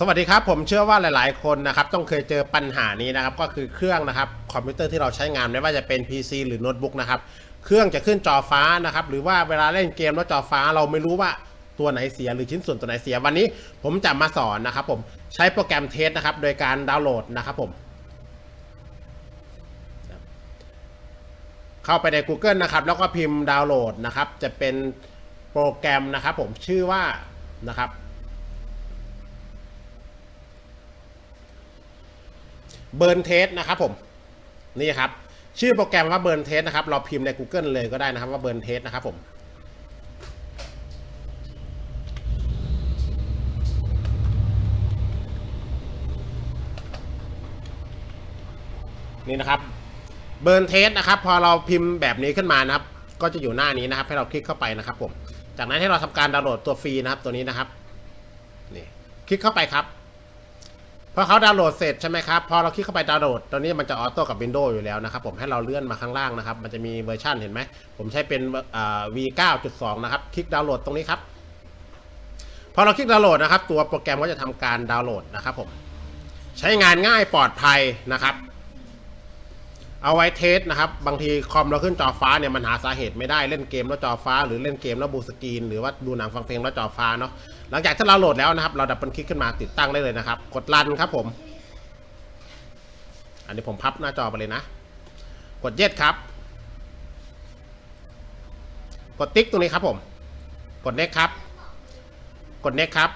สวัสดีครับ ผมเชื่อว่าหลาย ๆ คนนะครับต้องเคยเจอปัญหานี้นะครับก็คือเครื่องนะครับคอมพิวเตอร์ที่เราใช้งานไม่ว่าจะเป็น PC หรือโน้ตบุ๊กนะครับเครื่องจะขึ้นจอฟ้านะครับหรือว่าเวลาเล่นเกมแล้วจอฟ้าเราไม่รู้ว่าตัวไหนเสียหรือชิ้นส่วนตัวไหนเสียวันนี้ ผมจะมาสอนนะครับผมใช้โปรแกรมเทสนะครับโดยการดาวน์โหลดนะครับผมเข้าไปใน Google นะครับแล้วก็พิมพ์ดาวน์โหลดนะครับจะเป็นโปรแกรมนะครับผมชื่อว่านะครับ เบิร์นเทสนะครับผมนี่ครับ ชื่อโปรแกรมว่าเบิร์นเทสนะครับ เราพิมพ์ใน Google เลยก็ได้นะครับว่าเบิร์นเทสนะครับผมนี่นะครับเบิร์นเทสนะครับพอเราพิมพ์แบบนี้ขึ้นมานะครับ ก็จะอยู่หน้านี้นะครับ ให้เราคลิกเข้าไปนะครับผมจากนั้นให้เราทำการดาวน์โหลดตัวฟรีนะครับตัวนี้นะครับนี่คลิกเข้าไปครับ พอเขาดาวน์โหลดเสร็จใช่ไหมครับ พอเราคลิกเข้าไปดาวน์โหลด ตอนนี้มันจะออโต้กับ Windows อยู่แล้วนะครับ ผมให้เราเลื่อนมาข้างล่างนะครับ มันจะมีเวอร์ชันเห็นไหม ผมใช้เป็นอ่า V9.2 นะครับ คลิกดาวน์โหลดตรงนี้ครับ พอเราคลิกดาวน์โหลดนะครับ ตัวโปรแกรมก็จะทำการดาวน์โหลดนะครับผม ใช้งานง่ายปลอดภัยนะครับ เอาไว้เทสนะครับ บางทีคอมเราขึ้นจอฟ้าเนี่ยมันหาสาเหตุไม่ได้เล่นเกมแล้วจอฟ้า หรือเล่นเกมแล้วบูสกรีนหรือว่าดูหนังฟังเพลงแล้วจอฟ้าเนาะหลังจากที่เราโหลดแล้วนะครับ เราดับเบิลคลิกขึ้นมาติดตั้งได้เลยนะครับ กดรันครับผม อันนี้ผมพับหน้าจอไปเลยนะ กดเย็ดครับ กดติ๊กตรงนี้ครับผม กดเน็กครับ กดเน็กครับ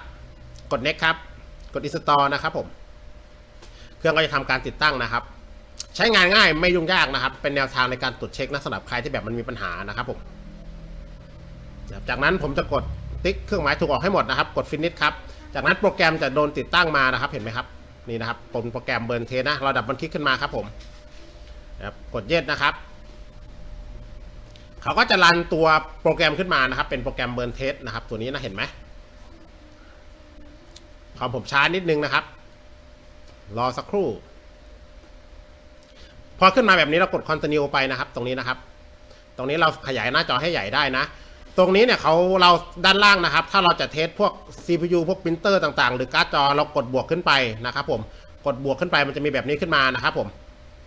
กดเน็กครับ กดอินสตอลนะครับผม เครื่องก็จะทำการติดตั้งนะครับ ใช้งานง่ายไม่ยุ่งยากนะครับ เป็นแนวทางในการตรวจเช็คนะสำหรับใครที่แบบมันมีปัญหานะครับผมจากนั้นผมจะกดติ๊กเครื่องหมายถูกออกให้หมดนะครับ กดฟินิชครับ จากนั้นโปรแกรมจะโดนติดตั้งมานะครับ เห็นไหมครับ นี่นะครับเป็นโปรแกรมเบิร์นเทสนะ เราดับบันคลิกขึ้นมาครับผมนะครับกดเย็ดนะครับ เขาก็จะรันตัวโปรแกรมขึ้นมานะครับ เป็นโปรแกรมเบิร์นเทสนะครับ ตัวนี้นะเห็นไหมความผมช้านิดนึงนะครับ รอสักครู่ พอขึ้นมาแบบนี้เรากด continue ไปนะครับ ตรงนี้นะครับ ตรงนี้เราขยายหน้าจอให้ใหญ่ได้นะ ตรงนี้เนี่ยเขาเราด้านล่างนะครับ ถ้าเราจะเทสพวก CPU พวกปรินเตอร์ต่างๆ หรือการ์ดจอเรากดบวกขึ้นไปนะครับ ผมกดบวกขึ้นไปมันจะมีแบบนี้ขึ้นมานะครับ ผม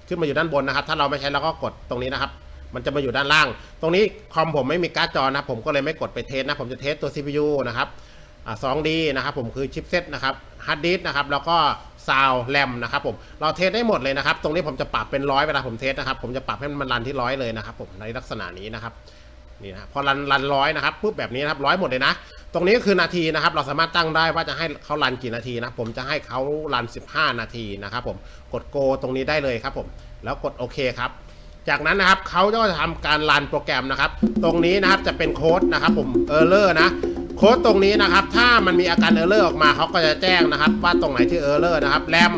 ขึ้นมาอยู่ด้านบนนะครับ ถ้าเราไม่ใช้เราก็กดตรงนี้นะครับ มันจะมาอยู่ด้านล่าง ตรงนี้คอมผมไม่มีการ์ดจอนะผมก็เลยไม่กดไปเทสนะ ผมจะเทสตัว CPU นะครับอ่า 2D นะครับ ผมคือชิปเซตนะครับฮาร์ดดิสนะครับแล้วก็ ซาวแรมนะครับผมเราเทสได้หมดเลยนะครับ ตรงนี้ผมจะปรับเป็นร้อยเวลาผมเทสนะครับ ผมจะปรับให้มันรันที่ร้อยเลยนะครับผมในลักษณะนี้นะครับนี่นะพอรันรันร้อยนะครับปุ๊บแบบนี้นะครับร้อยหมดเลยนะ ตรงนี้ก็คือนาทีนะครับ เราสามารถตั้งได้ว่าจะให้เขารันกี่นาทีนะ ผมจะให้เขารัน 15 นาทีนะครับผมกดโกตรงนี้ได้เลยครับผม แล้วกดโอเคครับ จากนั้นนะครับเขาจะทำการรันโปรแกรมนะครับ ตรงนี้นะครับจะเป็นโค้ดนะครับผมเออร์เลอร์นะ ค้ดตรงนี้นะครับ ถ้ามันมีอาการเออร์เลอร์ออกมาเขาก็จะแจ้งนะครับ ว่าตรงไหนที่เออร์เลอร์นะครับแรม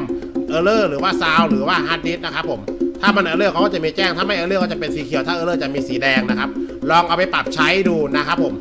เออร์เลอร์หรือว่าซาวหรือว่าฮาร์ดดิสนะครับผมถ้ามันเออร์เลอร์เขาก็จะมีแจ้งถ้าไม่เออร์เลอร์ก็จะเป็นสีเขียวถ้าเออร์เลอร์จะมีสีแดงนะครับ ลองเอาไปปรับใช้ดูนะครับผม